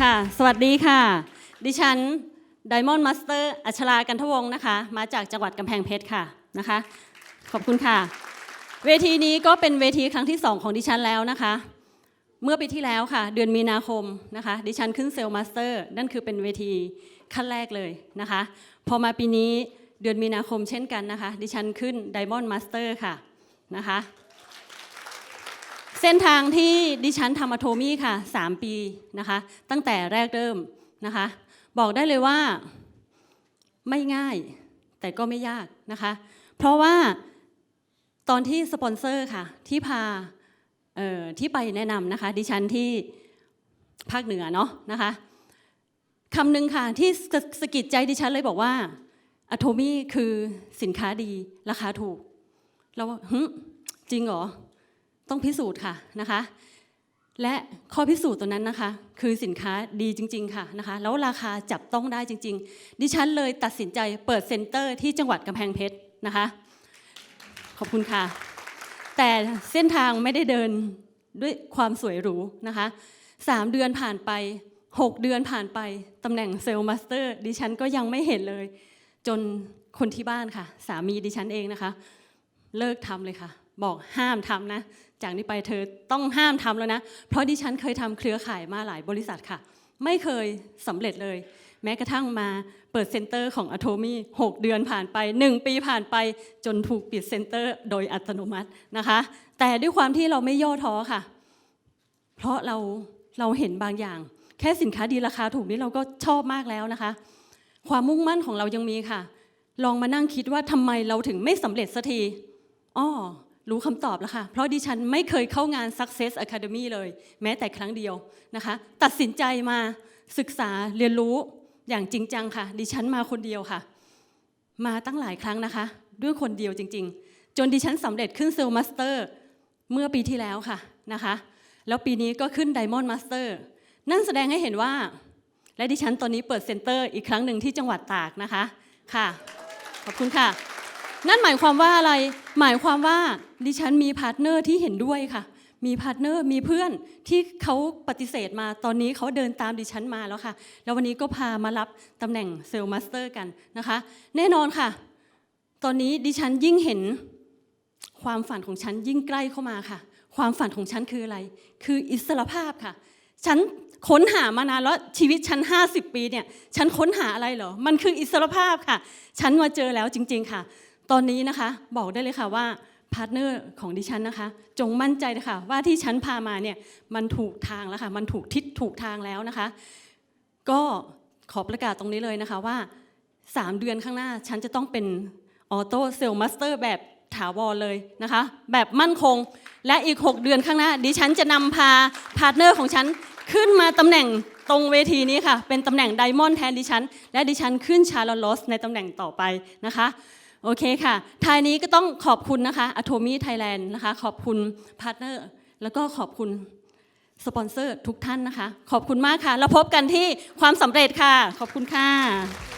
ค่ะ สวัสดีค่ะ ดิฉันไดมอนด์มาสเตอร์อัชรากันทวงศ์นะคะ มาจากจังหวัดกำแพงเพชรค่ะนะคะ ขอบคุณค่ะ เวทีนี้ก็เป็นเวทีครั้งที่ 2 ของดิฉันแล้วนะคะ เมื่อปีที่แล้วค่ะ เดือนมีนาคมนะคะ ดิฉันขึ้นเซลมาสเตอร์นั่นคือเป็นเวทีขั้นแรกเลยนะคะ พอมาปีนี้เดือนมีนาคมเช่นกันนะคะ ดิฉันขึ้นไดมอนด์มาสเตอร์ค่ะนะคะ เส้นทางที่ดิฉันทำอะโทมี่ค่ะ 3 ปีนะคะ ตั้งแต่แรกเริ่มนะคะ บอกได้เลยว่าไม่ง่ายแต่ก็ไม่ยากนะคะ เพราะว่าตอนที่สปอนเซอร์ค่ะ ที่พาเอ่อที่ไปแนะนำนะคะ ดิฉันที่ภาคเหนือเนาะนะคะคำหนึ่งค่ะ ที่สะสกิดใจดิฉันเลยบอกว่าอะโทมี่คือสินค้าดี ราคาถูก เราว่าจริงเหรอ ต้องพิสูจน์ค่ะนะคะ และข้อพิสูจน์ตัวนั้นนะคะ คือสินค้าดีจริง ๆค่ะนะคะ แล้วราคาจับต้องได้จริง ๆ ดิฉันเลยตัดสินใจเปิดเซ็นเตอร์ที่จังหวัดกำแพงเพชรนะคะ ขอบคุณค่ะ แต่เส้นทางไม่ได้เดินด้วยความสวยหรูนะคะสามเดือนผ่านไป 6 เดือนผ่านไปตำแหน่งเซลล์มาสเตอร์ดิฉันก็ยังไม่เห็นเลย จนคนที่บ้านค่ะ สามีดิฉันเองนะคะ เลิกทำเลยค่ะ บอกห้ามทำนะ จากนี้ไปเธอต้องห้ามทำแล้วนะ เพราะดิฉันเคยทำเครือข่ายมาหลายบริษัทค่ะ ไม่เคยสำเร็จเลย แม้กระทั่งมาเปิดเซ็นเตอร์ของ a t o m y 6เดือนผ่านไป 1 ปีผ่านไปจนถูกปิดเซ็นเตอร์โดยอัตโนมัตินะคะ แต่ด้วยความที่เราไม่ย่อท้อค่ะ เพราะเราเราเห็นบางอย่าง แค่สินค้าดีราคาถูกนี่เราก็ชอบมากแล้วนะคะ ความมุ่งมั่นของเรายังมีค่ะ ลองมานั่งคิดว่าทำไมเราถึงไม่สำเร็จสักทีอ้อ รู้คำตอบแล้วค่ะ เพราะดิฉันไม่เคยเข้างาน Success Academy เลย แม้แต่ครั้งเดียวนะคะ ตัดสินใจมาศึกษาเรียนรู้อย่างจริงจังค่ะ ดิฉันมาคนเดียวค่ะ มาตั้งหลายครั้งนะคะ ด้วยคนเดียวจริง ๆ จนดิฉันสำเร็จขึ้นเซลมาสเตอร์เมื่อปีที่แล้วค่ะนะคะ แล้วปีนี้ก็ขึ้นไดมอนด์มาสเตอร์นั่นแสดงให้เห็นว่า และดิฉันตอนนี้เปิดเซ็นเตอร์อีกครั้งหนึ่งที่จังหวัดตากนะคะค่ะ ขอบคุณค่ะ นั่นหมายความว่าอะไร หมายความว่าดิฉันมีพาร์ทเนอร์ที่เห็นด้วยค่ะ มีพาร์ทเนอร์ มีเพื่อนที่เขาปฏิเสธมา ตอนนี้เขาเดินตามดิฉันมาแล้วค่ะ แล้ววันนี้ก็พามารับตำแหน่งเซลล์มาสเตอร์กันนะคะ แน่นอนค่ะ ตอนนี้ดิฉันยิ่งเห็นความฝันของฉันยิ่งใกล้เข้ามาค่ะ ความฝันของฉันคืออะไร คืออิสรภาพค่ะ ฉันค้นหามานานแล้วชีวิตฉัน 50 ปีเนี่ย ฉันค้นหาอะไรเหรอ มันคืออิสรภาพค่ะ ฉันมาเจอแล้วจริง ๆ ค่ะ ตอนนี้นะคะบอกได้เลยค่ะว่าพาร์ทเนอร์ของดิฉันนะคะ จงมั่นใจนะคะว่าที่ฉันพามาเนี่ยมันถูกทางแล้วค่ะมันถูกทิศถูกทางแล้วนะคะ ก็ขอประกาศตรงนี้เลยนะคะว่า 3 เดือนข้างหน้าฉันจะต้องเป็นออโต้เซลล์มาสเตอร์แบบถาวรเลยนะคะ แบบมั่นคงและอีก 6 เดือนข้างหน้า ดิฉันจะนำพาพาร์ทเนอร์ของฉันขึ้นมาตำแหน่งตรงเวทีนี้ค่ะ เป็นตำแหน่งไดมอนด์แทนดิฉัน และดิฉันขึ้นชาร์ลอสในตำแหน่งต่อไปนะคะ โอเคค่ะท้ายนี้ก็ต้องขอบคุณนะคะ a t o m y Thailand นะคะ ขอบคุณพาร์ทเนอร์ แล้วก็ขอบคุณสปอนเซอร์ทุกท่านนะคะ ขอบคุณมากค่ะ แล้วพบกันที่ความสำเร็จค่ะ ขอบคุณค่ะ